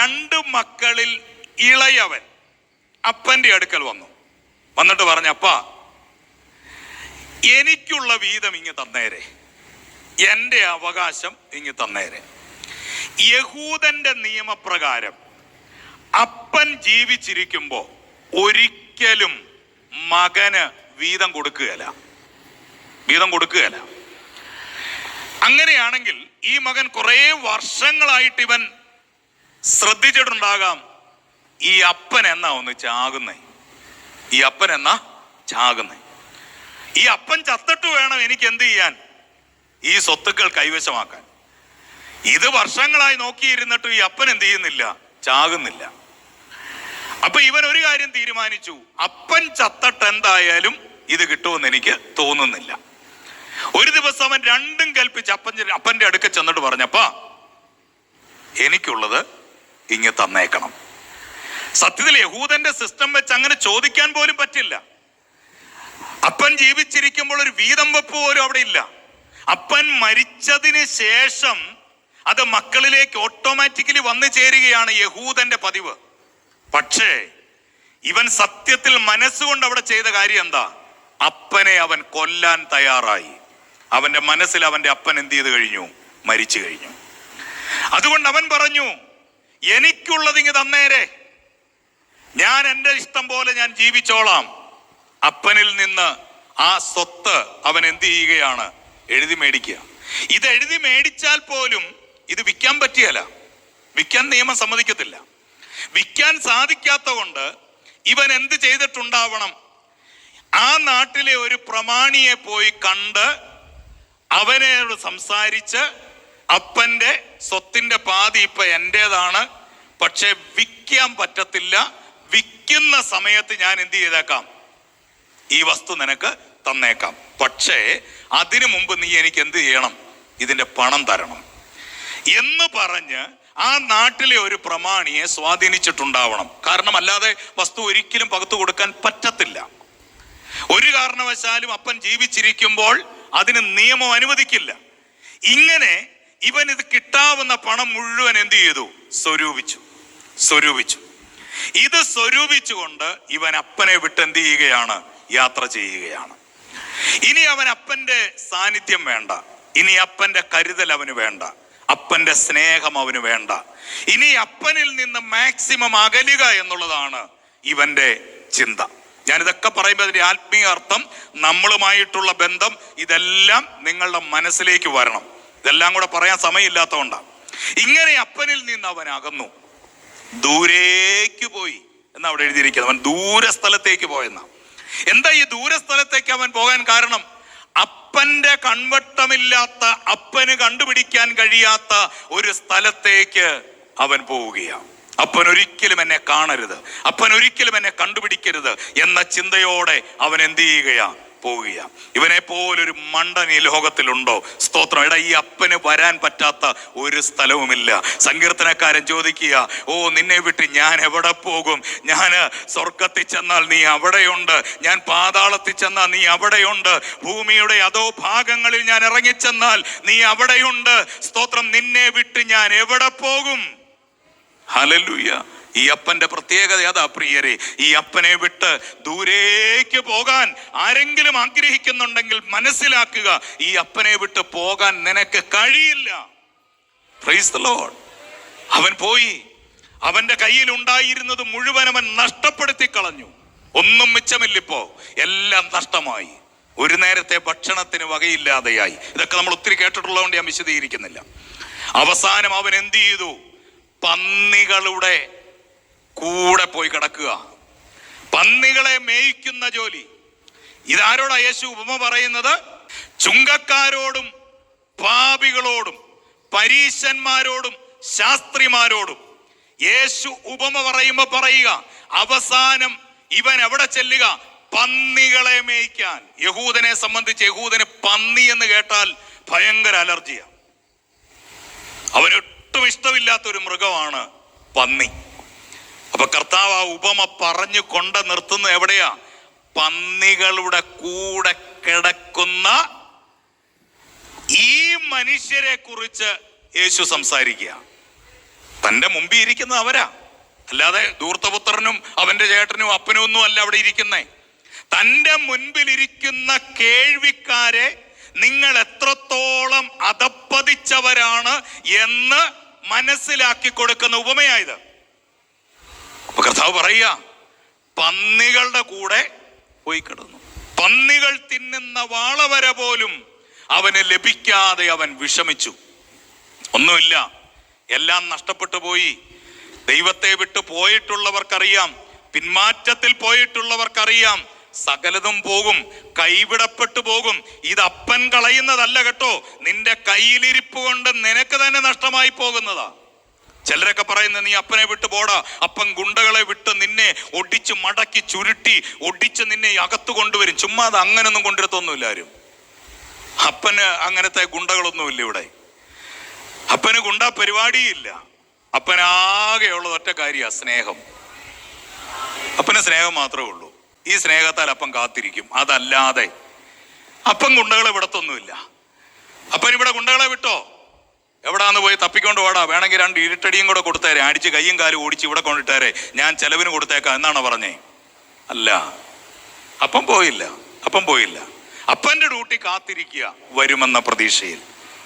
രണ്ട് മക്കളിൽ ഇളയവൻ അപ്പന്റെ അടുക്കൽ വന്നു. വന്നിട്ട് പറഞ്ഞു അപ്പാ എനിക്കുള്ള വീതം ഇങ്ങ് തന്നേരെ. എന്റെ അവകാശം ഇങ്ങ് തന്നേരെ. യഹൂദന്റെ നിയമപ്രകാരം അപ്പൻ ജീവിച്ചിരിക്കുമ്പോൾ ഒരിക്കലും മകന് വീതം കൊടുക്കുകയല്ല. വീതം കൊടുക്കുകയല്ല. അങ്ങനെയാണെങ്കിൽ ഈ മകൻ കുറേ വർഷങ്ങളായിട്ട് ഇവൻ ശ്രദ്ധിച്ചിട്ടുണ്ടാകാം. ഈ അപ്പൻ എന്നാ ഒന്ന് ചാകുന്നേ? ഈ അപ്പൻ എന്നാ ചാകുന്നേ? ഈ അപ്പൻ ചത്തിട്ട് വേണം എനിക്ക് എന്ത് ചെയ്യാൻ? ഈ സ്വത്തുക്കൾ കൈവശമാക്കാൻ. ഇത് വർഷങ്ങളായി നോക്കിയിരുന്നിട്ടും ഈ അപ്പൻ എന്ത് ചെയ്യുന്നില്ല? ചാകുന്നില്ല. അപ്പൊ ഇവൻ ഒരു കാര്യം തീരുമാനിച്ചു. അപ്പൻ ചത്തട്ട് എന്തായാലും ഇത് കിട്ടുമെന്ന് എനിക്ക് തോന്നുന്നില്ല. ഒരു ദിവസം അവൻ രണ്ടും കൽപ്പിച്ച് അപ്പൻ അപ്പന്റെ അടുക്ക ചെന്നിട്ട് പറഞ്ഞപ്പ എനിക്കുള്ളത് ഇങ്ങ് തന്നേക്കണം. സത്യത്തിൽ യഹൂദന്റെ സിസ്റ്റം വെച്ച് അങ്ങനെ ചോദിക്കാൻ പോലും പറ്റില്ല. അപ്പൻ ജീവിച്ചിരിക്കുമ്പോൾ ഒരു വീതം വെപ്പ് പോലും അവിടെ ഇല്ല. അപ്പൻ മരിച്ചതിന് ശേഷം അത് മക്കളിലേക്ക് ഓട്ടോമാറ്റിക്കലി വന്നു ചേരുകയാണ് യഹൂദന്റെ പതിവ്. പക്ഷേ ഇവൻ സത്യത്തിൽ മനസ്സുകൊണ്ട് അവിടെ ചെയ്ത കാര്യം എന്താ? അപ്പനെ അവൻ കൊല്ലാൻ തയ്യാറായി. അവന്റെ മനസ്സിൽ അവന്റെ അപ്പൻ എന്ത് ചെയ്ത് കഴിഞ്ഞു? മരിച്ചു കഴിഞ്ഞു. അതുകൊണ്ട് അവൻ പറഞ്ഞു എനിക്കുള്ളത് ഇങ്ങ് തന്നേരെ. ഞാൻ എന്റെ ഇഷ്ടം പോലെ ഞാൻ ജീവിച്ചോളാം. അപ്പനിൽ നിന്ന് ആ സ്വത്ത് അവൻ എന്ത് ചെയ്യുകയാണ്? എഴുതി മേടിക്കുക. ഇത് എഴുതി മേടിച്ചാൽ പോലും ഇത് വിൽക്കാൻ പറ്റിയല്ല. വിൽക്കാൻ നിയമം സമ്മതിക്കത്തില്ല. വിൽക്കാൻ സാധിക്കാത്ത കൊണ്ട് ഇവൻ എന്ത് ചെയ്തിട്ടുണ്ടാവണം? ആ നാട്ടിലെ ഒരു പ്രമാണിയെ പോയി കണ്ട് അവനോട് സംസാരിച്ച് അപ്പന്റെ സ്വത്തിന്റെ പാതി ഇപ്പൊ എന്റേതാണ്. പക്ഷെ വിൽക്കാൻ പറ്റത്തില്ല. വിൽക്കുന്ന സമയത്ത് ഞാൻ എന്ത് ചെയ്തേക്കാം? ഈ വസ്തു നിനക്ക് തന്നേക്കാം. പക്ഷേ അതിനു മുമ്പ് നീ എനിക്ക് എന്ത് ചെയ്യണം? ഇതിന്റെ പണം തരണം. എന്ന് പറഞ്ഞ് ആ നാട്ടിലെ ഒരു പ്രമാണിയെ സ്വാധീനിച്ചിട്ടുണ്ടാവണം. കാരണം അല്ലാതെ വസ്തു ഒരിക്കലും പകുത്തു കൊടുക്കാൻ പറ്റത്തില്ല. ഒരു കാരണവശാലും അപ്പൻ ജീവിച്ചിരിക്കുമ്പോൾ അതിന് നിയമം അനുവദിക്കില്ല. ഇങ്ങനെ ഇവൻ ഇത് കിട്ടാവുന്ന പണം മുഴുവൻ എന്ത് ചെയ്തു? സ്വരൂപിച്ചു. സ്വരൂപിച്ചു. ഇത് സ്വരൂപിച്ചുകൊണ്ട് ഇവൻ അപ്പനെ വിട്ട് എന്ത് ചെയ്യുകയാണ്? യാത്ര ചെയ്യുകയാണ്. ഇനി അവൻ അപ്പന്റെ സാന്നിധ്യം വേണ്ട. ഇനി അപ്പന്റെ കരുതൽ അവന് വേണ്ട. അപ്പന്റെ സ്നേഹം അവന് വേണ്ട. ഇനി അപ്പനിൽ നിന്ന് മാക്സിമം അകലുക എന്നുള്ളതാണ് ഇവന്റെ ചിന്ത. ഞാനിതൊക്കെ പറയുമ്പോൾ അതിന്റെ ആത്മീയ അർത്ഥം നമ്മളുമായിട്ടുള്ള ബന്ധം ഇതെല്ലാം നിങ്ങളുടെ മനസ്സിലേക്ക് വരണം. ഇതെല്ലാം കൂടെ പറയാൻ സമയമില്ലാത്തതുകൊണ്ടാണ് ഇങ്ങനെ അപ്പനിൽ നിന്ന് അവൻ അകന്നു. ദൂരേക്ക് പോയി എന്ന് അവിടെ എഴുതിയിരിക്കുന്നത്. അവൻ ദൂരസ്ഥലത്തേക്ക് പോയെന്ന. എന്താ ഈ ദൂരസ്ഥലത്തേക്ക് അവൻ പോകാൻ കാരണം? അപ്പന്റെ കൺവട്ടമില്ലാത്ത അപ്പന് കണ്ടുപിടിക്കാൻ കഴിയാത്ത ഒരു സ്ഥലത്തേക്ക് അവൻ പോവുകയാണ് അപ്പൻ ഒരിക്കലും എന്നെ കാണരുത്. അപ്പൻ ഒരിക്കലും എന്നെ കണ്ടുപിടിക്കരുത് എന്ന ചിന്തയോടെ അവൻ എന്ത് ചെയ്യുകയാ? പോവുക ഇവനെ പോലൊരു മണ്ടൻ ഈ ലോകത്തിലുണ്ടോ? സ്തോത്രം. എടാ ഈ അപ്പന് വരാൻ പറ്റാത്ത ഒരു സ്ഥലവുമില്ല. സങ്കീർത്തനക്കാരൻ ചോദിക്കുക ഓ നിന്നെ വിട്ട് ഞാൻ എവിടെ പോകും? ഞാൻ സ്വർഗത്തിൽ ചെന്നാൽ നീ അവിടെയുണ്ട്. ഞാൻ പാതാളത്തിൽ ചെന്നാൽ നീ അവിടെയുണ്ട്. ഭൂമിയുടെ അതോ ഭാഗങ്ങളിൽ ഞാൻ ഇറങ്ങിച്ചെന്നാൽ നീ അവിടെയുണ്ട്. സ്തോത്രം നിന്നെ വിട്ട് ഞാൻ എവിടെ പോകും? ഹലലുയ ഈ അപ്പന്റെ പ്രത്യേകത അതാ പ്രിയരെ. ഈ അപ്പനെ വിട്ട് ദൂരേക്ക് പോകാൻ ആരെങ്കിലും ആഗ്രഹിക്കുന്നുണ്ടെങ്കിൽ മനസ്സിലാക്കുക ഈ അപ്പനെ വിട്ട് പോകാൻ നിനക്ക് കഴിയില്ല. പ്രൈസ്. അവൻ പോയി. അവന്റെ കയ്യിൽ ഉണ്ടായിരുന്നത് മുഴുവൻ അവൻ നഷ്ടപ്പെടുത്തി കളഞ്ഞു ഒന്നും മിച്ചമില്ലിപ്പോ. എല്ലാം നഷ്ടമായി. ഒരു നേരത്തെ ഭക്ഷണത്തിന് വകയില്ലാതെയായി. ഇതൊക്കെ നമ്മൾ ഒത്തിരി കേട്ടിട്ടുള്ളതുകൊണ്ട് ഞാൻ വിശദീകരിക്കുന്നില്ല. അവസാനം അവൻ എന്ത് ചെയ്തു? പന്നികളുടെ കൂടെ പോയി കിടക്കുക. പന്നികളെ മേയിക്കുന്ന ജോലി. ഇതാരോടാ യേശു ഉപമ പറയുന്നത്? ചുങ്കക്കാരോടും പാപികളോടും പരീശന്മാരോടും ശാസ്ത്രിമാരോടും. യേശു ഉപമ പറയുമ്പോ പറയുക അവസാനം ഇവൻ എവിടെ ചെല്ലുക? പന്നികളെ മേയ്ക്കാൻ. യഹൂദനെ സംബന്ധിച്ച് യഹൂദന് പന്നി എന്ന് കേട്ടാൽ ഭയങ്കര അലർജിയാണ് അവനൊട്ടും ഇഷ്ടമില്ലാത്തൊരു മൃഗമാണ് പന്നി. അപ്പൊ കർത്താവ് ആ ഉപമ പറഞ്ഞു കൊണ്ട് നിർത്തുന്ന എവിടെയാ? പന്നികളുടെ കൂടെ കിടക്കുന്ന ഈ മനുഷ്യരെ കുറിച്ച് യേശു സംസാരിക്കുക. തന്റെ മുമ്പിൽ ഇരിക്കുന്നത് അവരാ. അല്ലാതെ ദൂർത്തപുത്രനും അവന്റെ ചേട്ടനും അപ്പനും ഒന്നും അല്ല അവിടെ ഇരിക്കുന്നേ. തന്റെ മുൻപിൽ ഇരിക്കുന്ന കേൾവിക്കാരെ നിങ്ങൾ എത്രത്തോളം അതപ്പതിച്ചവരാണ് എന്ന് മനസ്സിലാക്കി കൊടുക്കുന്ന ഉപമയായത് അപ്പൊ കർത്താവ് പറയുക പന്നികളുടെ കൂടെ പോയി കിടന്നു. പന്നികൾ തിന്നുന്ന വാളവര പോലും അവന് ലഭിക്കാതെ അവൻ വിഷമിച്ചു. ഒന്നുമില്ല എല്ലാം നഷ്ടപ്പെട്ടു പോയി. ദൈവത്തെ വിട്ട് പോയിട്ടുള്ളവർക്കറിയാം പിന്മാറ്റത്തിൽ പോയിട്ടുള്ളവർക്കറിയാം. സകലതും പോകും കൈവിടപ്പെട്ടു പോകും. ഇത് അപ്പൻ കളയുന്നതല്ല കേട്ടോ നിന്റെ കയ്യിലിരിപ്പ് കൊണ്ട് നിനക്ക് തന്നെ നഷ്ടമായി പോകുന്നതാ. ചിലരൊക്കെ പറയുന്നത് നീ അപ്പനെ വിട്ട് പോടാ. അപ്പൻ ഗുണ്ടകളെ വിട്ട് നിന്നെ ഒടിച്ച് മടക്കി ചുരുട്ടി ഒടിച്ച് നിന്നെ അകത്ത് കൊണ്ടുവരും. ചുമ്മാ അത് അങ്ങനൊന്നും കൊണ്ടുവരത്തൊന്നുമില്ല ആരും. അപ്പന് അങ്ങനത്തെ ഗുണ്ടകളൊന്നുമില്ല ഇവിടെ. അപ്പന് ഗുണ്ട പരിപാടിയില്ല. അപ്പനാകെയുള്ളത് ഒറ്റ കാര്യ സ്നേഹം. അപ്പന് സ്നേഹം മാത്രമേ ഉള്ളൂ. ഈ സ്നേഹത്താൽ അപ്പൻ കാത്തിരിക്കും. അതല്ലാതെ അപ്പൻ ഗുണ്ടകളെ വിടത്തൊന്നുമില്ല. അപ്പൻ ഇവിടെ ഗുണ്ടകളെ എവിടാന്ന് പോയി തപ്പിക്കൊണ്ട് പോടാ വേണമെങ്കിൽ രണ്ട് ഇരുട്ടടിയും കൂടെ കൊടുത്തേരെ. അടിച്ച് കയ്യും കാലും ഓടിച്ച് ഇവിടെ കൊണ്ടിട്ടേരെ. ഞാൻ ചെലവിന് കൊടുത്തേക്കാം എന്നാണ് പറഞ്ഞേ? അല്ല. അപ്പം പോയില്ല. അപ്പം പോയില്ല. അപ്പന്റെ ഡ്യൂട്ടി കാത്തിരിക്കുക. വരുമെന്ന പ്രതീക്ഷയിൽ.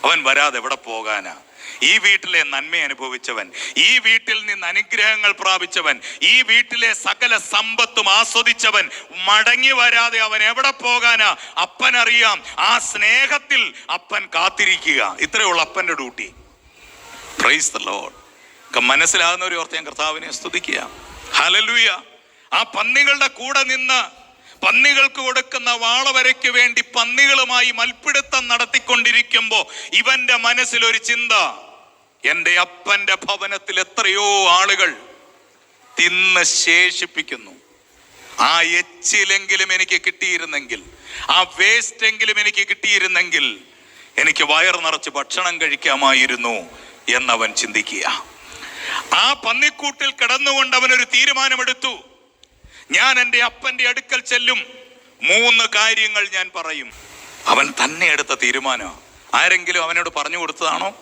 അവൻ വരാതെ എവിടെ പോകാനാ? ഈ വീട്ടിലെ നന്മ അനുഭവിച്ചവൻ ഈ വീട്ടിൽ നിന്ന് അനുഗ്രഹങ്ങൾ പ്രാപിച്ചവൻ ഈ വീട്ടിലെ സകല സമ്പത്തും ആസ്വദിച്ചവൻ മടങ്ങി വരാതെ അവൻ എവിടെ പോകാനാ? അപ്പൻ അറിയാം. ആ സ്നേഹത്തിൽ അപ്പൻ കാത്തിരിക്കുക. ഇത്രയുള്ള അപ്പന്റെ ഡ്യൂട്ടി. പ്രൈസ് ദ ലോഡ് മനസ്സിലാകുന്ന ഒരു ഓർത്ത് ഞാൻ കർത്താവിനെ സ്തുതിക്കുക. ഹലലുയ ആ പന്നികളുടെ കൂടെ നിന്ന് പന്നികൾക്ക് കൊടുക്കുന്ന വാളവരയ്ക്ക് വേണ്ടി പന്നികളുമായി മൽപ്പിടുത്തം നടത്തിക്കൊണ്ടിരിക്കുമ്പോ ഇവന്റെ മനസ്സിൽ ഒരു ചിന്ത എന്റെ അപ്പന്റെ ഭവനത്തിൽ എത്രയോ ആളുകൾ തിന്ന് ശേഷിപ്പിക്കുന്നു. ആ എച്ചിലെങ്കിലും എനിക്ക് കിട്ടിയിരുന്നെങ്കിൽ ആ വേസ്റ്റ് എങ്കിലും എനിക്ക് കിട്ടിയിരുന്നെങ്കിൽ എനിക്ക് വയർ നിറച്ച് ഭക്ഷണം കഴിക്കാമായിരുന്നു എന്നവൻ ചിന്തിക്കുക. ആ പന്നിക്കൂട്ടിൽ കിടന്നുകൊണ്ട് അവൻ ഒരു തീരുമാനമെടുത്തു. ഞാൻ എന്റെ അപ്പന്റെ അടുക്കൽ ചെല്ലും. മൂന്ന് കാര്യങ്ങൾ ഞാൻ പറയും. അവൻ തന്നെ എടുത്ത തീരുമാനം ആരെങ്കിലും അവനോട് പറഞ്ഞു കൊടുത്തതാണോ?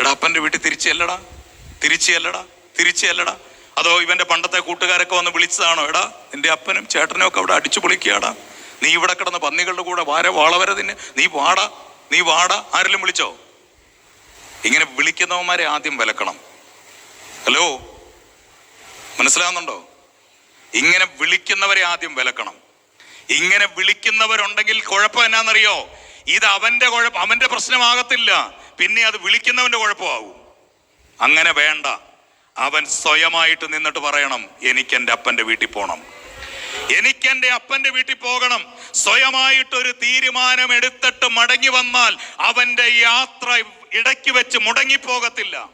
എടാ അപ്പന്റെ വീട്ടിൽ തിരിച്ചു ചെല്ലടാ. തിരിച്ചു ചെല്ലടാ. തിരിച്ചു ചെല്ലടാ. അതോ ഇവന്റെ പണ്ടത്തെ കൂട്ടുകാരൊക്കെ വന്ന് വിളിച്ചതാണോ? എടാ എന്റെ അപ്പനും ചേട്ടനും ഒക്കെ അവിടെ അടിച്ചു പൊളിക്കുകയാടാ. നീ ഇവിടെ കിടന്ന് പന്നികളുടെ കൂടെ വാര വാളവരെ തന്നെ. നീ വാടാ. നീ വാടാ. ആരെങ്കിലും വിളിച്ചോ? ഇങ്ങനെ വിളിക്കുന്നവന്മാരെ ആദ്യം വിലക്കണം. ഹലോ? മനസ്സിലാവുന്നുണ്ടോ? ഇങ്ങനെ വിളിക്കുന്നവരെ ആദ്യം വിലക്കണം. ഇങ്ങനെ വിളിക്കുന്നവരുണ്ടെങ്കിൽ കുഴപ്പം എന്നാന്നറിയോ? ഇത് അവന്റെ കുഴപ്പം അവന്റെ പ്രശ്നമാകത്തില്ല. പിന്നെ അത് വിളിക്കുന്നവന്റെ കുഴപ്പമാകും അങ്ങനെ വേണ്ട. അവൻ സ്വയമായിട്ട് നിന്നിട്ട് പറയണം എനിക്ക് എന്റെ അപ്പന്റെ വീട്ടിൽ പോകണം എനിക്ക് എന്റെ അപ്പന്റെ വീട്ടിൽ പോകണം. സ്വയമായിട്ട് ഒരു തീരുമാനം എടുത്തിട്ട് മടങ്ങി വന്നാൽ അവന്റെ യാത്ര ഇടയ്ക്ക് വെച്ച് മുടങ്ങിപ്പോകത്തില്ല.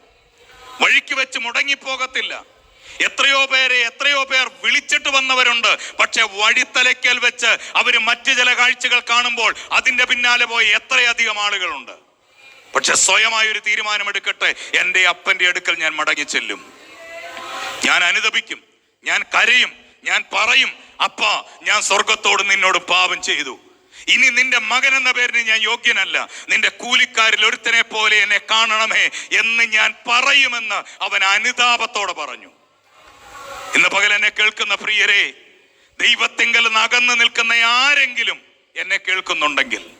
വഴിക്ക് വെച്ച് മുടങ്ങിപ്പോകത്തില്ല. എത്രയോ പേരെ എത്രയോ പേർ വിളിച്ചിട്ട് വന്നവരുണ്ട്. പക്ഷെ വഴിത്തലയ്ക്കൽ വെച്ച് അവർ മറ്റു ചില കാഴ്ചകൾ കാണുമ്പോൾ അതിന്റെ പിന്നാലെ പോയി എത്രയധികം ആളുകളുണ്ട്. പക്ഷെ സ്വയമായ ഒരു തീരുമാനമെടുക്കട്ടെ. എന്റെ അപ്പന്റെ അടുക്കൽ ഞാൻ മടങ്ങി ചെല്ലും. ഞാൻ അനുദപിക്കും. ഞാൻ കരയും. ഞാൻ പറയും അപ്പ ഞാൻ സ്വർഗത്തോട് നിന്നോട് പാപം ചെയ്തു. ഇനി നിന്റെ മകൻ എന്ന പേരിന് ഞാൻ യോഗ്യനല്ല. നിന്റെ കൂലിക്കാരിൽ ഒരുത്തനെ പോലെ എന്നെ കാണണമേ എന്ന് ഞാൻ പറയുമെന്ന് അവൻ അനുതാപത്തോടെ പറഞ്ഞു. ഇന്ന് പകൽ എന്നെ കേൾക്കുന്ന പ്രിയരെ ദൈവത്തിങ്കൽ നകന്ന് നിൽക്കുന്ന ആരെങ്കിലും എന്നെ കേൾക്കുന്നുണ്ടെങ്കിൽ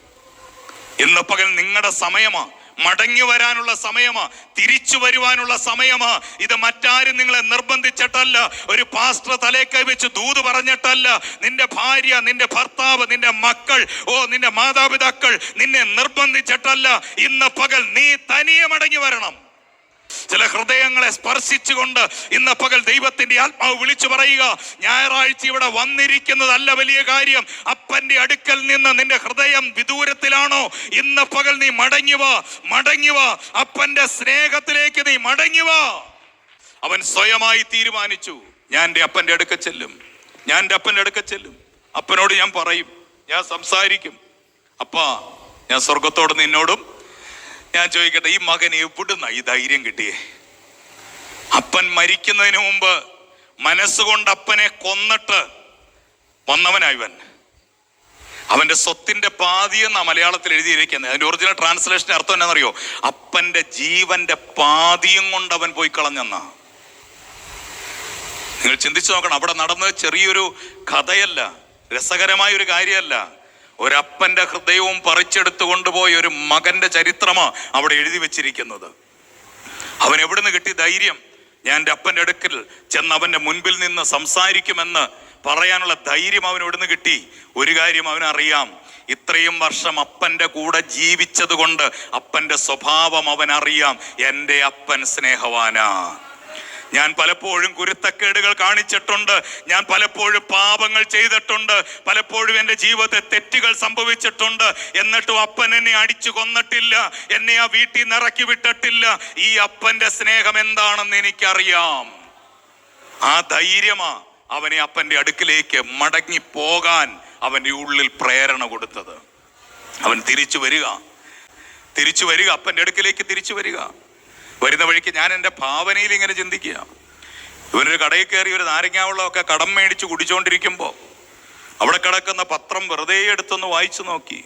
ഇന്ന് പകൽ നിങ്ങളുടെ സമയമാ മടങ്ങി വരാനുള്ള സമയമാ തിരിച്ചു വരുവാനുള്ള സമയമാ. ഇത് മറ്റാരും നിങ്ങളെ നിർബന്ധിച്ചിട്ടല്ല. ഒരു പാസ്റ്റർ തലേക്കൈ വെച്ച് ദൂത് പറഞ്ഞിട്ടല്ല. നിന്റെ ഭാര്യ നിന്റെ ഭർത്താവ് നിന്റെ മക്കൾ ഓ നിന്റെ മാതാപിതാക്കൾ നിന്നെ നിർബന്ധിച്ചിട്ടല്ല. ഇന്ന് പകൽ നീ തനിയെ മടങ്ങി വരണം. ചില ഹൃദയങ്ങളെ സ്പർശിച്ചുകൊണ്ട് ഇന്ന് പകൽ ദൈവത്തിന്റെ ആത്മാവ് വിളിച്ചു പറയുക ഞായറാഴ്ച ഇവിടെ വന്നിരിക്കുന്നതല്ല വലിയ കാര്യം. അപ്പന്റെ അടുക്കൽ നിന്ന് നിന്റെ ഹൃദയം വിദൂരത്തിലാണോ? ഇന്ന് പകൽ നീ മടങ്ങിവ മടങ്ങിവ അപ്പന്റെ സ്നേഹത്തിലേക്ക് നീ മടങ്ങിവ അവൻ സ്വയമായി തീരുമാനിച്ചു ഞാൻ എന്റെ അപ്പന്റെ അടുക്ക ചെല്ലും. ഞാൻ എന്റെ അപ്പന്റെ അടുക്ക ചെല്ലും. അപ്പനോട് ഞാൻ പറയും ഞാൻ സംസാരിക്കും. അപ്പാ ഞാൻ സ്വർഗത്തോട് നിന്നോടും ഞാൻ ചോദിക്കട്ടെ ഈ മകൻ എവിടുന്ന ഈ ധൈര്യം കിട്ടിയേ? അപ്പൻ മരിക്കുന്നതിന് മുമ്പ് മനസ്സുകൊണ്ട് അപ്പനെ കൊന്നിട്ട് വന്നവനാ ഇവൻ അവന്റെ സ്വത്തിന്റെ പാതി എന്നാ മലയാളത്തിൽ എഴുതിയിരിക്കുന്നത്. അതിന്റെ ഒറിജിനൽ ട്രാൻസ്ലേഷൻ അർത്ഥം എന്നാണെന്നറിയോ അപ്പന്റെ ജീവന്റെ പാതിയും കൊണ്ട് അവൻ പോയി കളഞ്ഞെന്നാ. നിങ്ങൾ ചിന്തിച്ചു നോക്കണം അവിടെ നടന്നത് ചെറിയൊരു കഥയല്ല രസകരമായ ഒരു കാര്യമല്ല. ഒരപ്പന്റെ ഹൃദയവും പറിച്ചെടുത്തു കൊണ്ടുപോയ ഒരു മകന്റെ ചരിത്രമാ അവിടെ എഴുതി വെച്ചിരിക്കുന്നത്. അവൻ എവിടുന്ന് കിട്ടി ധൈര്യം? ഞാൻ എന്റെ അപ്പന്റെ അടുക്കൽ ചെന്ന് അവന്റെ മുൻപിൽ നിന്ന് സംസാരിക്കുമെന്ന് പറയാനുള്ള ധൈര്യം അവൻ എവിടുന്ന് കിട്ടി? ഒരു കാര്യം അവനറിയാം. ഇത്രയും വർഷം അപ്പന്റെ കൂടെ ജീവിച്ചത് കൊണ്ട് അപ്പന്റെ സ്വഭാവം അവൻ അറിയാം എന്റെ അപ്പൻ സ്നേഹവാനാ ഞാൻ പലപ്പോഴും കുരുത്തക്കേടുകൾ കാണിച്ചിട്ടുണ്ട്. ഞാൻ പലപ്പോഴും പാപങ്ങൾ ചെയ്തിട്ടുണ്ട്. പലപ്പോഴും എന്റെ ജീവിതത്തെ തെറ്റുകൾ സംഭവിച്ചിട്ടുണ്ട്. എന്നിട്ടും അപ്പൻ എന്നെ അടിച്ചു കൊന്നിട്ടില്ല. എന്നെ ആ വീട്ടിൽ നിറക്കി വിട്ടിട്ടില്ല. ഈ അപ്പന്റെ സ്നേഹം എന്താണെന്ന് എനിക്കറിയാം. ആ ധൈര്യമാ അവനെ അപ്പന്റെ അടുക്കിലേക്ക് മടങ്ങി പോകാൻ അവന്റെ ഉള്ളിൽ പ്രേരണ കൊടുത്തത്. അവൻ തിരിച്ചു വരിക. തിരിച്ചു വരിക. അപ്പന്റെ അടുക്കിലേക്ക് തിരിച്ചു വരിക. വരുന്ന വഴിക്ക് ഞാൻ എന്റെ ഭാവനയിൽ ഇങ്ങനെ ചിന്തിക്കുക. ഇവനൊരു കടയിൽ കയറി ഒരു നാരങ്ങാവെള്ളമൊക്കെ കടം മേടിച്ച് കുടിച്ചുകൊണ്ടിരിക്കുമ്പോൾ അവിടെ കിടക്കുന്ന പത്രം വെറുതെ എടുത്തൊന്ന് വായിച്ചു നോക്കി.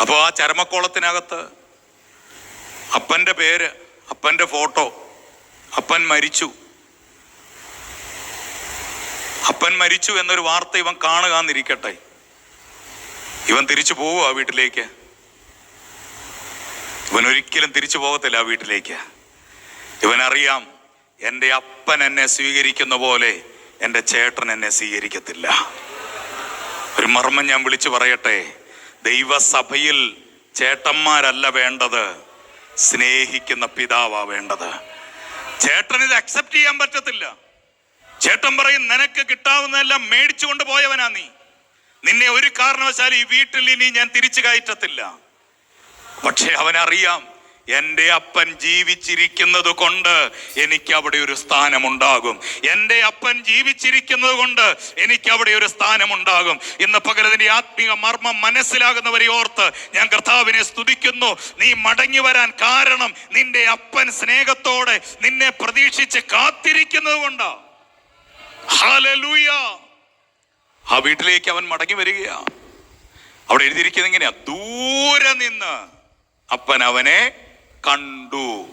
അപ്പോൾ ആ ചരമക്കോളത്തിനകത്ത് അപ്പന്റെ പേര് അപ്പന്റെ ഫോട്ടോ അപ്പൻ മരിച്ചു. അപ്പൻ മരിച്ചു എന്നൊരു വാർത്ത ഇവൻ കാണുക എന്നിരിക്കട്ടെ ഇവൻ തിരിച്ചു പോവുക വീട്ടിലേക്ക്. ഇവൻ ഒരിക്കലും തിരിച്ചു പോകത്തില്ല ആ വീട്ടിലേക്ക്. ഇവനറിയാം എന്റെ അപ്പൻ എന്നെ സ്വീകരിക്കുന്ന പോലെ എന്റെ ചേട്ടൻ എന്നെ സ്വീകരിക്കത്തില്ല. ഒരു മർമ്മം ഞാൻ വിളിച്ചു പറയട്ടെ ദൈവസഭയിൽ ചേട്ടന്മാരല്ല വേണ്ടത് സ്നേഹിക്കുന്ന പിതാവാ വേണ്ടത്. ചേട്ടൻ ഇത് അക്സെപ്റ്റ് ചെയ്യാൻ പറ്റത്തില്ല. ചേട്ടൻ പറയും നിനക്ക് കിട്ടാവുന്നതെല്ലാം മേടിച്ചു കൊണ്ട് പോയവനാ നീ. നിന്നെ ഒരു കാരണവശാലും ഈ വീട്ടിൽ ഇനി ഞാൻ തിരിച്ചു കയറ്റത്തില്ല. പക്ഷെ അവനറിയാം എന്റെ അപ്പൻ ജീവിച്ചിരിക്കുന്നത് കൊണ്ട് എനിക്ക് അവിടെ ഒരു സ്ഥാനമുണ്ടാകും. എന്റെ അപ്പൻ ജീവിച്ചിരിക്കുന്നത് കൊണ്ട് എനിക്ക് അവിടെ ഒരു സ്ഥാനമുണ്ടാകും. ഇന്ന് പകരതിന്റെ ആത്മീയ മർമ്മം മനസ്സിലാകുന്നവരെ ഓർത്ത് ഞാൻ കർത്താവിനെ സ്തുതിക്കുന്നു. നീ മടങ്ങി വരാൻ കാരണം നിന്റെ അപ്പൻ സ്നേഹത്തോടെ നിന്നെ പ്രതീക്ഷിച്ച് കാത്തിരിക്കുന്നത് കൊണ്ടാ. ഹാലലൂയ ആ വീട്ടിലേക്ക് അവൻ മടങ്ങി വരികയാ. അവിടെ എഴുതിയിരിക്കുന്നത് എങ്ങനെയാ ദൂരെ നിന്ന് അപ്പൻ അവനെ കണ്ടു.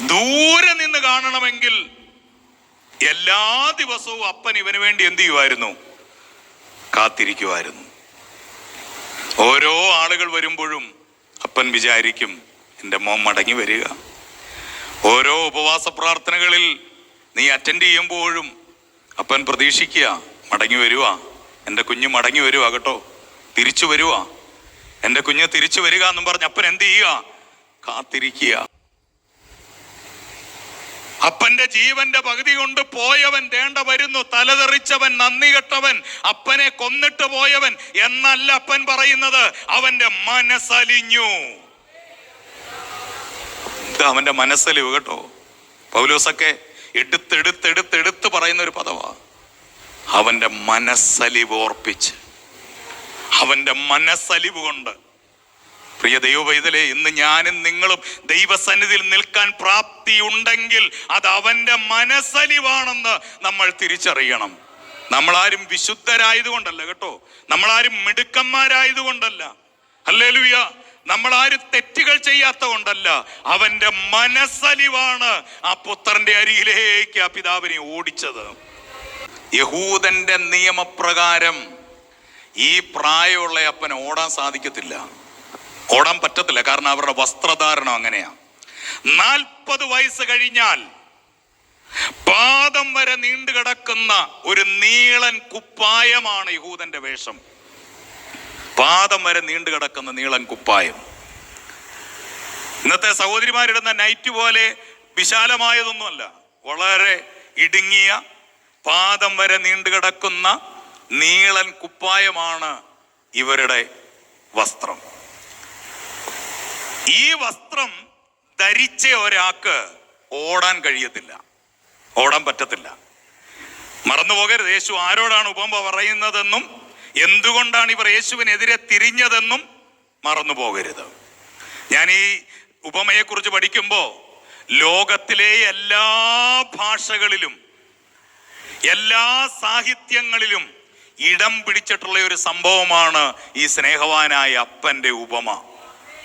ദൂരെ നിന്ന് കാണണമെങ്കിൽ എല്ലാ ദിവസവും അപ്പൻ ഇവന് വേണ്ടി എന്ത് ചെയ്യുമായിരുന്നു കാത്തിരിക്കുമായിരുന്നു ഓരോ ആളുകൾ വരുമ്പോഴും അപ്പൻ വിചാരിക്കും എന്റെ മോൻ മടങ്ങി വരിക. ഓരോ ഉപവാസ പ്രാർത്ഥനകളിൽ നീ അറ്റൻഡ് ചെയ്യുമ്പോഴും അപ്പൻ പ്രതീക്ഷിക്കുക മടങ്ങി വരുവാ. എന്റെ കുഞ്ഞ് മടങ്ങി വരുവാ കേട്ടോ. തിരിച്ചു വരുക എന്റെ കുഞ്ഞ് തിരിച്ചു വരിക എന്നും പറഞ്ഞ് അപ്പൻ എന്ത് ചെയ്യുക? കാത്തിരിക്കുക. അപ്പന്റെ ജീവന്റെ പകുതി കൊണ്ട് പോയവൻ തേണ്ട വരുന്നു. തലതെറിച്ചവൻ നന്ദി കെട്ടവൻ അപ്പനെ കൊന്നിട്ട് പോയവൻ എന്നല്ല അപ്പൻ പറയുന്നത്. അവന്റെ മനസ്സലിഞ്ഞു. ഇത് അവന്റെ മനസ്സലിവ് കേട്ടോ. പൗലോസൊക്കെ എടുത്തെടുത്തെടുത്തെടുത്ത് പറയുന്ന ഒരു പദവാ. അവന്റെ മനസ്സലിവ് ഓർപ്പിച്ച്. അവന്റെ മനസ്സലിവ് കൊണ്ട്. പ്രിയ ദൈവവൈതലേ ഇന്ന് ഞാനും നിങ്ങളും ദൈവസന്നിധിയിൽ നിൽക്കാൻ പ്രാപ്തിയുണ്ടെങ്കിൽ അത് അവന്റെ മനസ്സലിവാണെന്ന് നമ്മൾ തിരിച്ചറിയണം. നമ്മളാരും വിശുദ്ധരായതുകൊണ്ടല്ല കേട്ടോ. നമ്മളാരും മിടുക്കന്മാരായതുകൊണ്ടല്ല. അല്ലേലുയ നമ്മളാരും തെറ്റുകൾ ചെയ്യാത്ത കൊണ്ടല്ല അവന്റെ മനസ്സലിവാണ് ആ പുത്രന്റെ അരികിലേക്ക് ആ പിതാവിനെ ഓടിച്ചത്. യഹൂദന്റെ നിയമപ്രകാരം ഈ പ്രായമുള്ള അപ്പന് ഓടാൻ സാധിക്കത്തില്ല. ഓടാൻ പറ്റത്തില്ല കാരണം അവരുടെ വസ്ത്രധാരണം അങ്ങനെയാ. നാൽപ്പത് വയസ്സ് കഴിഞ്ഞാൽ പാദം വരെ നീണ്ടു കിടക്കുന്ന ഒരു നീളൻ കുപ്പായമാണ് യഹൂദന്റെ വേഷം. പാദം വരെ നീണ്ടു കിടക്കുന്ന നീളൻ കുപ്പായം. ഇന്നത്തെ സഹോദരിമാരിടുന്ന നൈറ്റ് പോലെ വിശാലമായതൊന്നുമല്ല. വളരെ ഇടുങ്ങിയ പാദം വരെ നീണ്ടു കിടക്കുന്ന നീളൻ കുപ്പായമാണ് ഇവരുടെ വസ്ത്രം. ഈ വസ്ത്രം ധരിച്ച ഒരാൾക്ക് ഓടാൻ കഴിയത്തില്ല. ഓടാൻ പറ്റത്തില്ല. മറന്നു പോകരുത്. യേശു ആരോടാണ് ഉപമ പറയുന്നതെന്നും എന്തുകൊണ്ടാണ് ഇവർ യേശുവിനെതിരെ തിരിഞ്ഞതെന്നും മറന്നു പോകരുത്. ഞാൻ ഈ ഉപമയെക്കുറിച്ച് പഠിക്കുമ്പോൾ ലോകത്തിലെ എല്ലാ ഭാഷകളിലും എല്ലാ സാഹിത്യങ്ങളിലും ഇടം പിടിച്ചിട്ടുള്ള ഒരു സംഭവമാണ് ഈ സ്നേഹവാനായ അപ്പന്റെ ഉപമ.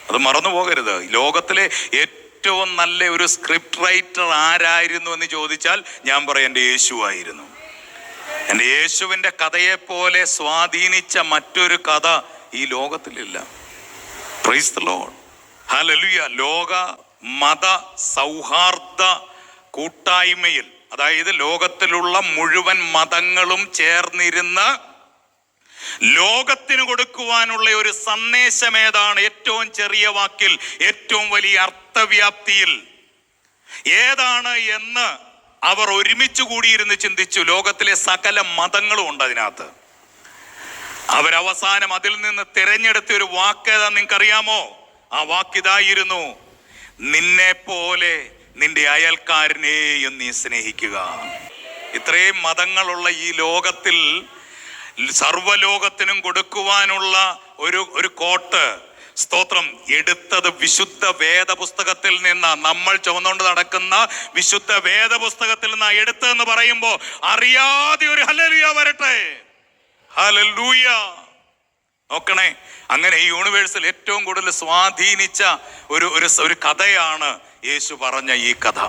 അത് മറന്നു പോകരുത്. ലോകത്തിലെ ഏറ്റവും നല്ല ഒരു സ്ക്രിപ്റ്റ് റൈറ്റർ ആരായിരുന്നു എന്ന് ചോദിച്ചാൽ ഞാൻ പറയും എന്റെ യേശു ആയിരുന്നു. എന്റെ യേശുവിന്റെ കഥയെപ്പോലെ പോലെ സ്വാധീനിച്ച മറ്റൊരു കഥ ഈ ലോകത്തിലില്ല. പ്രൈസ് ദ ലോർഡ് ഹലലുയ ലോക മത സൗഹാർദ്ദ കൂട്ടായ്മയിൽ അതായത് ലോകത്തിലുള്ള മുഴുവൻ മതങ്ങളും ചേർന്നിരുന്ന് ലോകത്തിന് കൊടുക്കുവാനുള്ള ഒരു സന്ദേശം ഏതാണ്? ഏറ്റവും ചെറിയ വാക്കിൽ ഏറ്റവും വലിയ അർത്ഥവ്യാപ്തിയിൽ. ഏതാണ് എന്ന് അവർ ഒരുമിച്ച് കൂടിയിരുന്ന് ചിന്തിച്ചു. ലോകത്തിലെ സകല മതങ്ങളും ഉണ്ട് അതിനകത്ത്. അവരവസാനം അതിൽ നിന്ന് തിരഞ്ഞെടുത്ത ഒരു വാക്ക് ഏതാ നിങ്ങൾക്കറിയാമോ? ആ വാക്കിതായിരുന്നു നിന്നെ പോലെ നിന്റെ അയൽക്കാരനെയും നീ സ്നേഹിക്കുക. ഇത്രയും മതങ്ങളുള്ള ഈ ലോകത്തിൽ സർവലോകത്തിനും കൊടുക്കുവാനുള്ള ഒരു ഒരു കോട്ട് സ്തോത്രം എടുത്തത് വിശുദ്ധ വേദപുസ്തകത്തിൽ നിന്ന്. നമ്മൾ ചുമന്നുകൊണ്ട് നടക്കുന്ന വിശുദ്ധ വേദപുസ്തകത്തിൽ നിന്ന് എടുത്തതെന്ന് പറയുമ്പോൾ അറിയാതെ ഒരു ഹലലിയ വരട്ടെ. ഹല്ലേലൂയ. നോക്കണേ അങ്ങനെ ഈ യൂണിവേഴ്സിൽ ഏറ്റവും കൂടുതൽ സ്വാധീനിച്ച ഒരു ഒരു കഥയാണ് യേശു പറഞ്ഞ ഈ കഥ.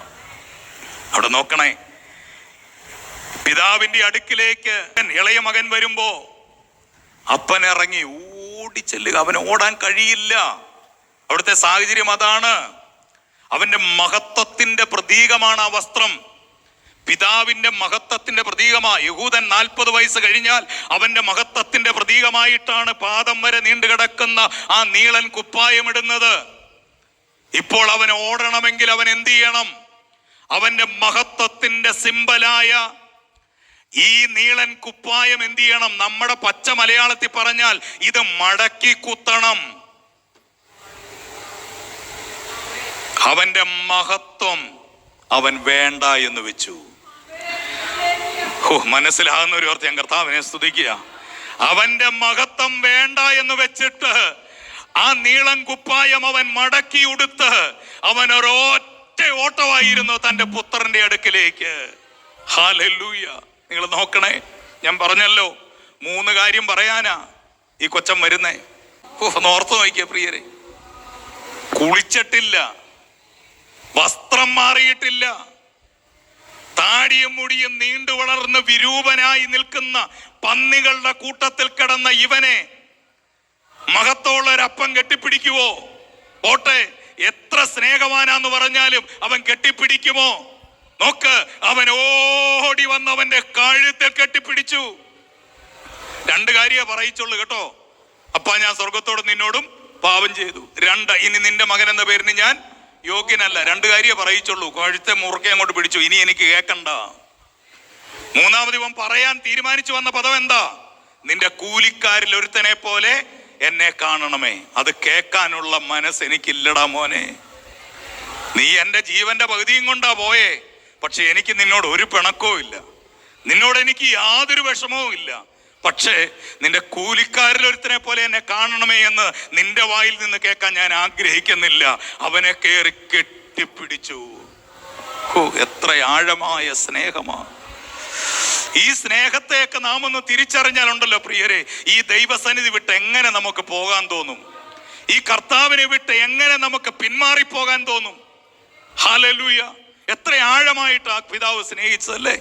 അവിടെ നോക്കണേ. പിതാവിന്റെ അടുക്കിലേക്ക് ഇളയ മകൻ വരുമ്പോ അപ്പൻ ഇറങ്ങി ഓടിച്ചെല്ലുക അവന് ഓടാൻ കഴിയില്ല. അവിടുത്തെ സാഹചര്യം അതാണ്. അവന്റെ മഹത്വത്തിന്റെ പ്രതീകമാണ് ആ വസ്ത്രം. പിതാവിന്റെ മഹത്വത്തിന്റെ പ്രതീകമാ യഹൂദൻ നാൽപ്പത് വയസ്സ് കഴിഞ്ഞാൽ അവന്റെ മഹത്വത്തിന്റെ പ്രതീകമായിട്ടാണ് പാദം വരെ നീണ്ടുകിടക്കുന്ന ആ നീളൻ കുപ്പായമിടുന്നത് ഇപ്പോൾ അവൻ ഓടണമെങ്കിൽ അവൻ എന്ത് ചെയ്യണം? അവന്റെ മഹത്വത്തിന്റെ സിമ്പലായ ഈ നീളൻ കുപ്പായം എന്ത് ചെയ്യണം? നമ്മുടെ പച്ച മലയാളത്തിൽ പറഞ്ഞാൽ ഇത് മടക്കി കുത്തണം. അവന്റെ മഹത്വം അവൻ വേണ്ട എന്ന് വെച്ചു. ഓ മനസ്സിലാകുന്ന ഒരു ഓർത്ത് ഞാൻ കർത്താവിനെ സ്തുതിക്കുക. അവന്റെ മഹത്വം വേണ്ട എന്ന് വെച്ചിട്ട് ആ നീളം കുപ്പായം അവൻ മടക്കി ഉടുത്ത് അവൻ ഒരൊറ്റ ഓട്ടമായിരുന്നു തന്റെ പുത്രന്റെ അടുക്കിലേക്ക്. ഹാലൂയ നിങ്ങൾ നോക്കണേ ഞാൻ പറഞ്ഞല്ലോ മൂന്ന് കാര്യം പറയാനാ ഈ കൊച്ചൻ വരുന്നേ. ഓർത്ത് നോക്കിയ പ്രിയരെ. കുളിച്ചിട്ടില്ല വസ്ത്രം മാറിയിട്ടില്ല താടിയും മുടിയും നീണ്ടു വളർന്ന് വിരൂപനായി നിൽക്കുന്ന പന്നികളുടെ കൂട്ടത്തിൽ കിടന്ന ഇവനെ മഹത്തോള്ള ഒരു അപ്പം കെട്ടിപ്പിടിക്കുവോ? പോട്ടെ എത്ര സ്നേഹവാനാന്ന് പറഞ്ഞാലും അവൻ കെട്ടിപ്പിടിക്കുമോ? നോക്ക് അവൻ ഓടി വന്ന് അവന്റെ കഴുത്തിൽ കെട്ടിപ്പിടിച്ചു. രണ്ട് കാര്യ പറയിച്ചുള്ളൂ കേട്ടോ. അപ്പ ഞാൻ സ്വർഗത്തോട് നിന്നോടും പാപം ചെയ്തു. രണ്ട് ഇനി നിന്റെ മകൻ എന്ന പേരിന് ഞാൻ യോഗ്യനല്ല. രണ്ട് കാര്യ പറയിച്ചുള്ളൂ. കഴുത്തെ മുറുക്കെ അങ്ങോട്ട് പിടിച്ചു. ഇനി എനിക്ക് കേക്കണ്ട. മൂന്നാമത് ഇവൻ പറയാൻ തീരുമാനിച്ചു വന്ന പദം എന്താ? നിന്റെ കൂലിക്കാരിൽ ഒരുത്തനെ പോലെ എന്നെ കാണണമേ. അത് കേൾക്കാനുള്ള മനസ്സ് എനിക്കില്ലടാ മോനെ. നീ എന്റെ ജീവന്റെ പകുതിയും കൊണ്ടാ പോയേ. പക്ഷെ എനിക്ക് നിന്നോട് ഒരു പിണക്കവും ഇല്ല. നിന്നോട് എനിക്ക് യാതൊരു വിഷമവും ഇല്ല. പക്ഷേ നിന്റെ കൂലിക്കാരിൽ ഒരുത്തനെ പോലെ എന്നെ കാണണമേ എന്ന് നിന്റെ വായിൽ നിന്ന് കേൾക്കാൻ ഞാൻ ആഗ്രഹിക്കുന്നില്ല. അവനെ കയറി കെട്ടിപ്പിടിച്ചു. എത്ര ആഴമായ സ്നേഹമാണ്. ഈ സ്നേഹത്തെയൊക്കെ നാം ഒന്ന് തിരിച്ചറിഞ്ഞാലുണ്ടല്ലോ പ്രിയരെ ഈ ദൈവസന്നിധി വിട്ട് എങ്ങനെ നമുക്ക് പോകാൻ തോന്നും? ഈ കർത്താവിനെ വിട്ട് എങ്ങനെ നമുക്ക് പിന്മാറിപ്പോകാൻ തോന്നും? ഹാലലൂയ എത്ര ആഴമായിട്ട് ആ പിതാവ് സ്നേഹിച്ചതല്ലേ?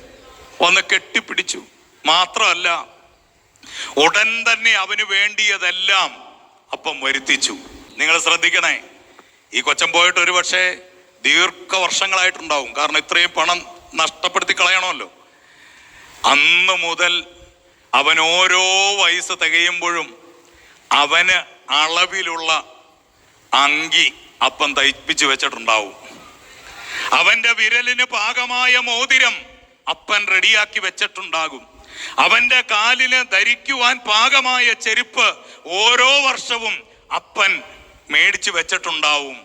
ഒന്ന് കെട്ടിപ്പിടിച്ചു. മാത്രമല്ല ഉടൻ തന്നെ അവന് വേണ്ടിയതെല്ലാം അപ്പം വരുത്തിച്ചു. നിങ്ങൾ ശ്രദ്ധിക്കണേ ഈ കൊച്ചൻ പോയിട്ട് ഒരു പക്ഷേ ദീർഘ വർഷങ്ങളായിട്ടുണ്ടാവും കാരണം ഇത്രയും പണം നഷ്ടപ്പെടുത്തി കളയണമല്ലോ. അന്ന് മുതൽ അവൻ ഓരോ വയസ്സ് തികയുമ്പോഴും അവന് അളവിലുള്ള അങ്കി അപ്പം തയ്പ്പിച്ചു വെച്ചിട്ടുണ്ടാവും. അവന്റെ വിരലിന് പാകമായ മോതിരം അപ്പൻ റെഡിയാക്കി വെച്ചിട്ടുണ്ടാകും. അവന്റെ കാലിന് ധരിക്കുവാൻ പാകമായ ചെരുപ്പ് ഓരോ വർഷവും അപ്പൻ മേടിച്ചു വെച്ചിട്ടുണ്ടാവും.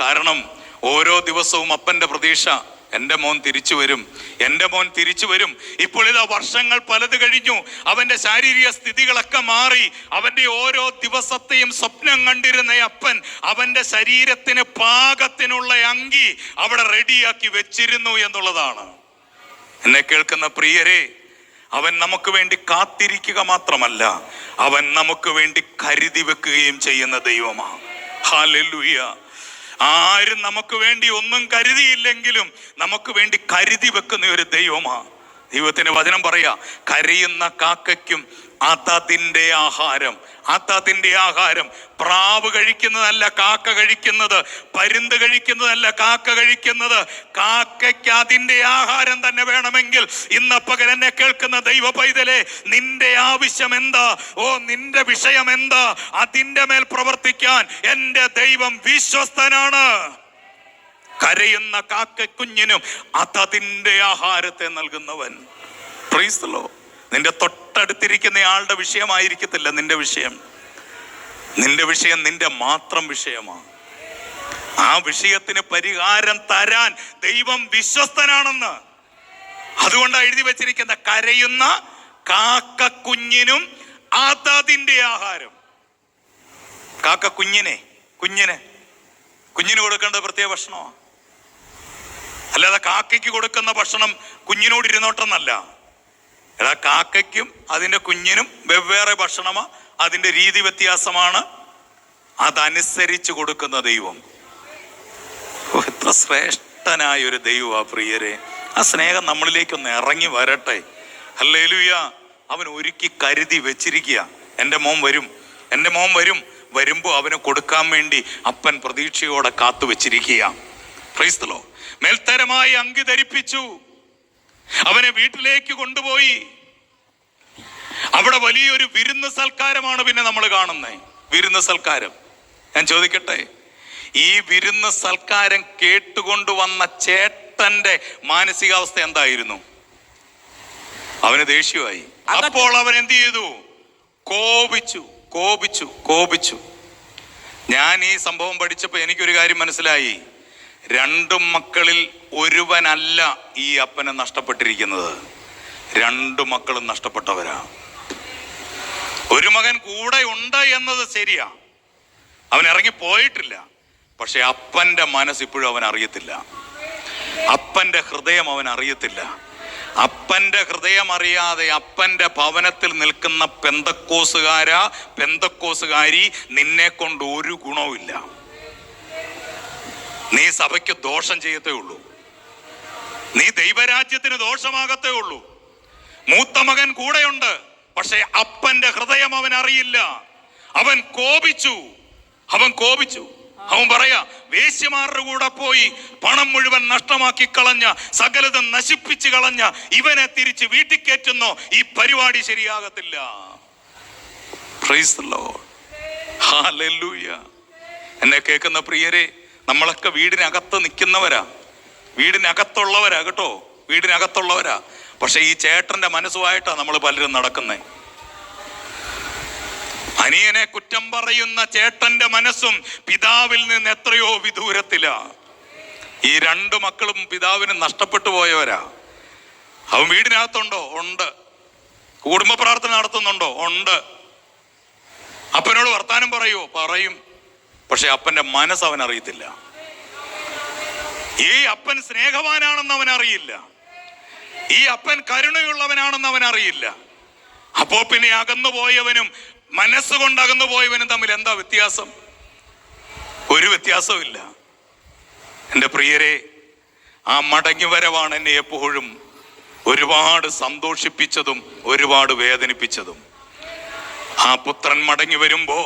കാരണം ഓരോ ദിവസവും അപ്പന്റെ പ്രതീക്ഷ എന്റെ മോൻ തിരിച്ചു വരും. എന്റെ മോൻ തിരിച്ചു വരും. ഇപ്പോൾ ഇതാ വർഷങ്ങൾ പലത് കഴിഞ്ഞു. അവന്റെ ശാരീരിക സ്ഥിതികളൊക്കെ മാറി. അവന്റെ ഓരോ ദിവസത്തെയും സ്വപ്നം കണ്ടിരുന്ന അപ്പൻ അവന്റെ ശരീരത്തിന് പാകത്തിനുള്ള അങ്കി അവിടെ റെഡിയാക്കി വെച്ചിരുന്നു എന്നുള്ളതാണ്. എന്നെ കേൾക്കുന്ന പ്രിയരെ അവൻ നമുക്ക് വേണ്ടി കാത്തിരിക്കുക മാത്രമല്ല അവൻ നമുക്ക് വേണ്ടി കരുതി വെക്കുകയും ചെയ്യുന്ന ദൈവമാണ്. ഹാലൂയ ആരും നമുക്ക് വേണ്ടി ഒന്നും കരുതിയില്ലെങ്കിലും നമുക്ക് വേണ്ടി കരുതി വെക്കുന്ന ഒരു ദൈവമാണ്. ദൈവത്തിന്റെ വചനം പറയാ കരയുന്ന കാക്കയ്ക്കും അതതിന്റെ ആഹാരം. അതതിന്റെ ആഹാരം പ്രാവ് കഴിക്കുന്നതല്ല കാക്ക കഴിക്കുന്നത് പരുന്ത് കഴിക്കുന്നതല്ല കാക്ക കഴിക്കുന്നത്. കാക്കയ്ക്ക് അതിന്റെ ആഹാരം തന്നെ വേണമെങ്കിൽ ഇന്ന് പകൽ എന്നെ കേൾക്കുന്ന ദൈവ പൈതലെ നിന്റെ ആവശ്യം എന്താ? ഓ നിന്റെ വിഷയം എന്താ? അതിന്റെ മേൽ പ്രവർത്തിക്കാൻ എന്റെ ദൈവം വിശ്വസ്തനാണ്. കരയുന്ന കാക്കക്കുഞ്ഞിനും അതതിന്റെ ആഹാരത്തെ നൽകുന്നവൻ. പ്രീസ്തലോ നിന്റെ തൊട്ടടുത്തിരിക്കുന്ന ആളുടെ വിഷയമായിരിക്കത്തില്ല നിന്റെ വിഷയം. നിന്റെ വിഷയം നിന്റെ മാത്രം വിഷയമാണ്. ആ വിഷയത്തിന് പരിഹാരം തരാൻ ദൈവം വിശ്വസ്തനാണെന്ന്. അതുകൊണ്ടാണ് എഴുതി വെച്ചിരിക്കുന്ന കരയുന്ന കാക്കക്കുഞ്ഞിനും അതതിന്റെ ആഹാരം. കാക്ക കുഞ്ഞിനെ കുഞ്ഞിനെ കുഞ്ഞിന് കൊടുക്കേണ്ട പ്രത്യേക ഭക്ഷണമാണ് അല്ലാതെ കാക്കയ്ക്ക് കൊടുക്കുന്ന ഭക്ഷണം കുഞ്ഞിനോട് ഇരുന്നോട്ടെന്നല്ല. അല്ല കാക്കയ്ക്കും അതിന്റെ കുഞ്ഞിനും വെവ്വേറെ ഭക്ഷണമാ അതിന്റെ രീതി വ്യത്യാസമാണ് അതനുസരിച്ച് കൊടുക്കുന്ന ദൈവം. എത്ര ശ്രേഷ്ഠനായ ഒരു ദൈവമാ പ്രിയരെ. ആ സ്നേഹം നമ്മളിലേക്കൊന്ന് ഇറങ്ങി വരട്ടെ. അല്ലേലുയ അവൻ ഒരുക്കി കരുതി വെച്ചിരിക്കുക. എന്റെ മോൻ വരും. എന്റെ മോൻ വരും. വരുമ്പോൾ അവന് കൊടുക്കാൻ വേണ്ടി അപ്പൻ പ്രതീക്ഷയോടെ കാത്തു വെച്ചിരിക്കുക ക്രൈസ്തലോ മേൽത്തരമായി അങ്കി ധരിപ്പിച്ചു. അവനെ വീട്ടിലേക്ക് കൊണ്ടുപോയി. അവിടെ വലിയൊരു വിരുന്ന് സൽക്കാരമാണ് പിന്നെ നമ്മൾ കാണുന്നത് വിരുന്ന് സൽക്കാരം. ഞാൻ ചോദിക്കട്ടെ? ഈ വിരുന്ന് സൽക്കാരം കേട്ടുകൊണ്ട് വന്ന ചേട്ടന്റെ മാനസികാവസ്ഥ എന്തായിരുന്നു? അവന് ദേഷ്യമായി. അപ്പോൾ അവൻ എന്ത് ചെയ്തു? കോപിച്ചു കോപിച്ചു കോപിച്ചു. ഞാൻ ഈ സംഭവം പഠിച്ചപ്പോൾ എനിക്കൊരു കാര്യം മനസ്സിലായി. രണ്ടും മക്കളിൽ ഒരുവനല്ല ഈ അപ്പനെ നഷ്ടപ്പെട്ടിരിക്കുന്നത്. രണ്ടു മക്കളും നഷ്ടപ്പെട്ടവരാ. ഒരു മകൻ കൂടെ ഉണ്ട് എന്നത് ശരിയാ. അവൻ ഇറങ്ങി പോയിട്ടില്ല. പക്ഷെ അപ്പന്റെ മനസ്സ് ഇപ്പോഴും അവൻ അറിയത്തില്ല. അപ്പന്റെ ഹൃദയം അവൻ അറിയത്തില്ല. അപ്പന്റെ ഹൃദയം അറിയാതെ അപ്പന്റെ ഭവനത്തിൽ നിൽക്കുന്ന പെന്തക്കോസുകാരാ പെന്തക്കോസുകാരി നിന്നെ കൊണ്ട് ഒരു ഗുണവുമില്ല. നീ സഭയ്ക്ക് ദോഷം ചെയ്യത്തേ ഉള്ളൂ. നീ ദൈവരാജ്യത്തിന് ദോഷമാകത്തേ ഉള്ളൂ. മൂത്ത മകൻ കൂടെയുണ്ട് പക്ഷെ അപ്പന്റെ ഹൃദയം അവൻ അറിയില്ല. അവൻ കോപിച്ചു. അവൻ കോപിച്ചു. അവൻ പറയാ വേശ്യമാരുടെ കൂടെ പോയി പണം മുഴുവൻ നഷ്ടമാക്കി കളഞ്ഞ സകലതും നശിപ്പിച്ചു കളഞ്ഞ ഇവനെ തിരിച്ച് വീട്ടിൽ കയറ്റുന്നോ ഈ പരിപാടി ശരിയാകത്തില്ല. എന്നെ കേൾക്കുന്ന പ്രിയരെ നമ്മളൊക്കെ വീടിനകത്ത് നിൽക്കുന്നവരാ. വീടിനകത്തുള്ളവരാ കേട്ടോ. വീടിനകത്തുള്ളവരാ. പക്ഷെ ഈ ചേട്ടന്റെ മനസ്സുമായിട്ടാ നമ്മൾ പലരും നടക്കുന്നത് അനിയനെ കുറ്റം പറയുന്ന ചേട്ടന്റെ മനസ്സും പിതാവിൽ നിന്ന് എത്രയോ വിദൂരത്തിലാ. ഈ രണ്ടു മക്കളും പിതാവിന് നഷ്ടപ്പെട്ടു പോയവരാ. അവൻ വീടിനകത്തുണ്ടോ? ഉണ്ട്. കുടുംബ പ്രാർത്ഥന നടത്തുന്നുണ്ടോ? ഉണ്ട്. അപ്പനോട് വർത്താനം പറയുമോ പറയും. പക്ഷെ അപ്പന്റെ മനസ്സ് അവൻ അറിയത്തില്ല. ഈ അപ്പൻ സ്നേഹവാനാണെന്ന് അവൻ അറിയില്ല. ഈ അപ്പൻ കരുണയുള്ളവനാണെന്ന് അവൻ അറിയില്ല. അപ്പോ പിന്നെ അകന്നു പോയവനും മനസ്സുകൊണ്ട് അകന്നു പോയവനും തമ്മിൽ എന്താ വ്യത്യാസം? ഒരു വ്യത്യാസമില്ല എന്റെ പ്രിയരെ ആ മടങ്ങി വരവാണ് എന്നെ എപ്പോഴും ഒരുപാട് സന്തോഷിപ്പിച്ചതും ഒരുപാട് വേദനിപ്പിച്ചതും. ആ പുത്രൻ മടങ്ങി വരുമ്പോ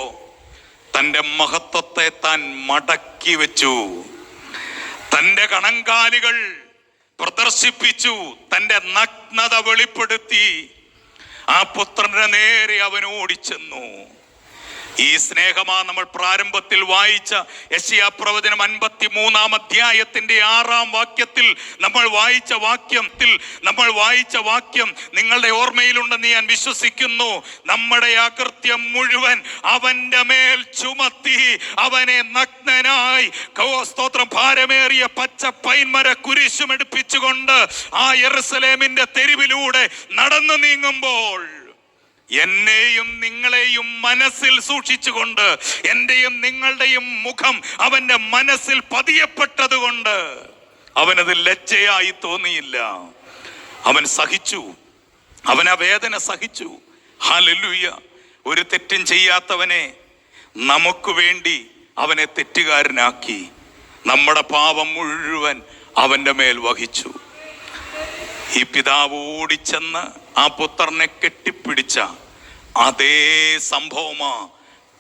തന്റെ മഹത്വത്തെ താൻ മടക്കി വെച്ചു. തന്റെ കണങ്കാലികൾ പ്രദർശിപ്പിച്ചു. തന്റെ നഗ്നത വെളിപ്പെടുത്തി. ആ പുത്രനെ നേരെ അവൻ ഓടിച്ചെന്നു ഈ സ്നേഹമാ നമ്മൾ പ്രാരംഭത്തിൽ വായിച്ച യശിയാ പ്രവചനം അൻപത്തി മൂന്നാം അധ്യായത്തിന്റെ ആറാം വാക്യത്തിൽ നമ്മൾ വായിച്ച വാക്യത്തിൽ നമ്മൾ വായിച്ച വാക്യം നിങ്ങളുടെ ഓർമ്മയിലുണ്ടെന്ന് ഞാൻ വിശ്വസിക്കുന്നു. നമ്മുടെ അകൃത്യം മുഴുവൻ അവന്റെ മേൽ ചുമത്തി അവനെ നഗ്നനായി സ്തോത്രം ഭാരമേറിയ പച്ച പൈൻമര കുരിശുമെടുപ്പിച്ചുകൊണ്ട് ആ എറുസലേമിന്റെ തെരുവിലൂടെ നടന്നു നീങ്ങുമ്പോൾ എന്നെയും നിങ്ങളെയും മനസ്സിൽ സൂക്ഷിച്ചുകൊണ്ട് എന്റെയും നിങ്ങളുടെയും മുഖം അവന്റെ മനസ്സിൽ പതിയപ്പെട്ടതുകൊണ്ട് അവനത് ലജ്ജയായി തോന്നിയില്ല. അവൻ സഹിച്ചു. അവൻ ആ വേദന സഹിച്ചു. ഹാലല്ലുയ്യ ഒരു തെറ്റും ചെയ്യാത്തവനെ നമുക്ക് വേണ്ടി അവനെ തെറ്റുകാരനാക്കി. നമ്മുടെ പാപം മുഴുവൻ അവന്റെ മേൽ വഹിച്ചു. ഈ പിതാവ് ഓടിച്ചെന്ന് ആ പുത്രനെ കെട്ടിപ്പിടിച്ച അതേ സംഭവമാ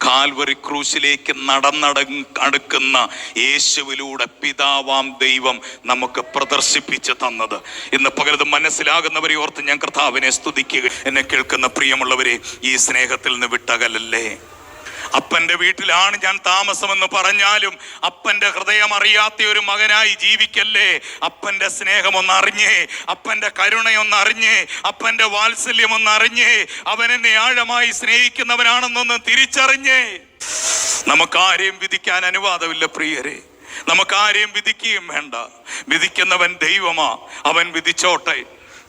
കാൽവറി ക്രൂശിലേക്ക് നടന്നട അടുക്കുന്ന യേശുവിലൂടെ പിതാവാം ദൈവം നമുക്ക് പ്രദർശിപ്പിച്ചു തന്നത്. ഇന്ന് പകരത് മനസ്സിലാകുന്നവരെ ഓർത്ത് ഞാൻ കർത്താവിനെ സ്തുതിക്കുക എന്നെ കേൾക്കുന്ന പ്രിയമുള്ളവരെ ഈ സ്നേഹത്തിൽ നിന്ന് വിട്ടകലല്ലേ? അപ്പന്റെ വീട്ടിലാണ് ഞാൻ താമസമെന്ന് പറഞ്ഞാലും അപ്പന്റെ ഹൃദയം അറിയാത്ത ഒരു മകനായി ജീവിക്കല്ലേ? അപ്പന്റെ സ്നേഹം ഒന്ന് അറിഞ്ഞേ അപ്പന്റെ കരുണയൊന്ന് അറിഞ്ഞേ അപ്പന്റെ വാത്സല്യം ഒന്ന് അറിഞ്ഞേ അവൻ എന്നെ ആഴമായി സ്നേഹിക്കുന്നവനാണെന്നൊന്ന് തിരിച്ചറിഞ്ഞേ. നമുക്കാരെയും വിധിക്കാൻ അനുവാദമില്ല പ്രിയരെ. നമുക്കാരെയും വിധിക്കുകയും വേണ്ട. വിധിക്കുന്നവൻ ദൈവമാ അവൻ വിധിച്ചോട്ടെ.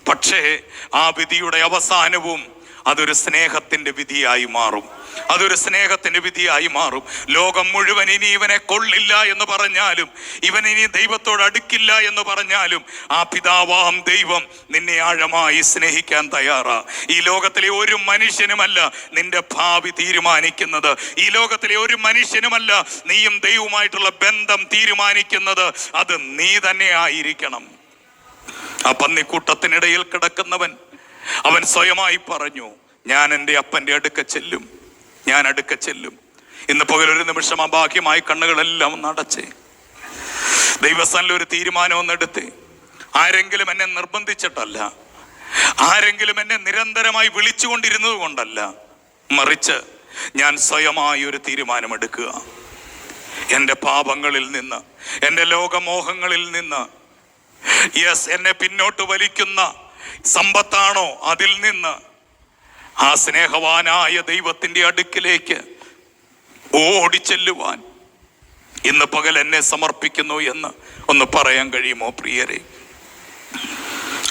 പക്ഷേ ആ വിധിയുടെ അവസാനവും അതൊരു സ്നേഹത്തിന്റെ വിധിയായി മാറും. അതൊരു സ്നേഹത്തിന്റെ വിധിയായി മാറും. ലോകം മുഴുവൻ ഇനി ഇവനെ കൊള്ളില്ല എന്ന് പറഞ്ഞാലും ഇവൻ ഇനി ദൈവത്തോട് അടുക്കില്ല എന്ന് പറഞ്ഞാലും ആ പിതാവാം ദൈവം നിന്നെ ആഴമായി സ്നേഹിക്കാൻ തയ്യാറാ. ഈ ലോകത്തിലെ ഒരു മനുഷ്യനുമല്ല നിന്റെ ഭാവി തീരുമാനിക്കുന്നത്. ഈ ലോകത്തിലെ ഒരു മനുഷ്യനുമല്ല നീയും ദൈവവുമായിട്ടുള്ള ബന്ധം തീരുമാനിക്കുന്നത്. അത് നീ തന്നെ ആയിരിക്കണം. ആ പന്നിക്കൂട്ടത്തിനിടയിൽ കിടക്കുന്നവൻ അവൻ സ്വയമായി പറഞ്ഞു ഞാൻ എന്റെ അപ്പന്റെ അടുക്ക ചെല്ലും. ഞാൻ അടുക്ക ചെല്ലും. ഇന്ന് പകലൊരു നിമിഷം ആ ഭാഗ്യമായി കണ്ണുകളെല്ലാം അടച്ചേ. ദൈവസ്ഥാനിൽ ഒരു തീരുമാനം ഒന്ന് എടുത്തേ. ആരെങ്കിലും എന്നെ നിർബന്ധിച്ചിട്ടല്ല. ആരെങ്കിലും എന്നെ നിരന്തരമായി വിളിച്ചുകൊണ്ടിരുന്നത് കൊണ്ടല്ല. മറിച്ച് ഞാൻ സ്വയമായി ഒരു തീരുമാനമെടുക്കുക എന്റെ പാപങ്ങളിൽ നിന്ന് എന്റെ ലോകമോഹങ്ങളിൽ നിന്ന് യെസ് എന്നെ പിന്നോട്ട് വലിക്കുന്ന സമ്പത്താണോ അതിൽ നിന്ന് ആ സ്നേഹവാനായ ദൈവത്തിന്റെ അടുക്കിലേക്ക് ഓടിച്ചെല്ലുവാൻ ഇന്ന് പകൽ എന്നെ സമർപ്പിക്കുന്നു എന്ന് ഒന്ന് പറയാൻ കഴിയുമോ പ്രിയരെ?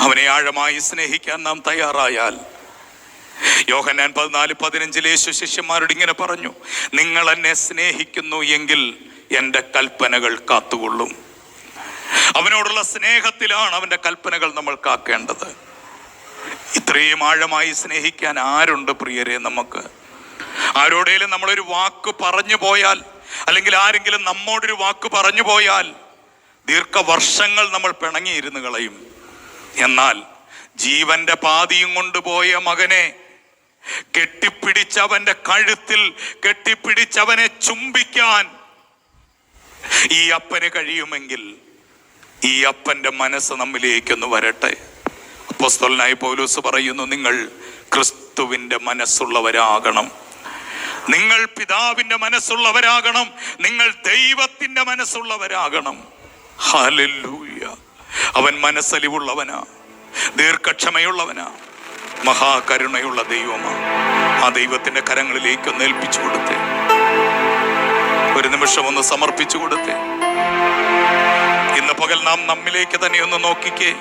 അവനെ ആഴമായി സ്നേഹിക്കാൻ നാം തയ്യാറായാൽ യോഹന്നാൻ പതിനാല് പതിനഞ്ചിൽ യേശു ശിഷ്യന്മാരോട് ഇങ്ങനെ പറഞ്ഞു നിങ്ങൾ എന്നെ സ്നേഹിക്കുന്നു എങ്കിൽ എന്റെ കൽപ്പനകൾ കാത്തുകൊള്ളും. അവനോടുള്ള സ്നേഹത്തിലാണ് അവന്റെ കൽപ്പനകൾ നമ്മൾ കാക്കേണ്ടത്. ഇത്രയും ആഴമായി സ്നേഹിക്കാൻ ആരുണ്ട് പ്രിയരെ നമുക്ക്? ആരോടേലും നമ്മളൊരു വാക്ക് പറഞ്ഞു പോയാൽ അല്ലെങ്കിൽ ആരെങ്കിലും നമ്മോടൊരു വാക്ക് പറഞ്ഞു പോയാൽ ദീർഘവർഷങ്ങൾ നമ്മൾ പിണങ്ങിയിരുന്ന് കളയും. എന്നാൽ ജീവന്റെ പാതിയും കൊണ്ടുപോയ മകനെ കെട്ടിപ്പിടിച്ചവന്റെ കഴുത്തിൽ കെട്ടിപ്പിടിച്ചവനെ ചുംബിക്കാൻ ഈ അപ്പന് കഴിയുമെങ്കിൽ ഈ അപ്പന്റെ മനസ്സ് നമ്മിലേക്കൊന്ന് വരട്ടെ. അപ്പോസ്തലനായ പൗലോസ് പറയുന്നു നിങ്ങൾ ക്രിസ്തുവിന്റെ മനസ്സുള്ളവരാകണം. നിങ്ങൾ പിതാവിന്റെ മനസ്സുള്ളവരാകണം. നിങ്ങൾ ദൈവത്തിന്റെ മനസ്സുള്ളവരാകണം. ഹല്ലേലൂയ. അവൻ മനസ്സലിവുള്ളവനാ. ദീർഘക്ഷമയുള്ളവനാ. മഹാകരുണയുള്ള ദൈവമാ. ആ ദൈവത്തിന്റെ കരങ്ങളിലേക്ക് ഒന്ന് ഏൽപ്പിച്ചു കൊടുത്തേ. ഒരു നിമിഷം ഒന്ന് സമർപ്പിച്ചു കൊടുത്തേ. ഇന്ന് പകൽ നാം നമ്മിലേക്ക് തന്നെ ഒന്ന് നോക്കിക്കേ.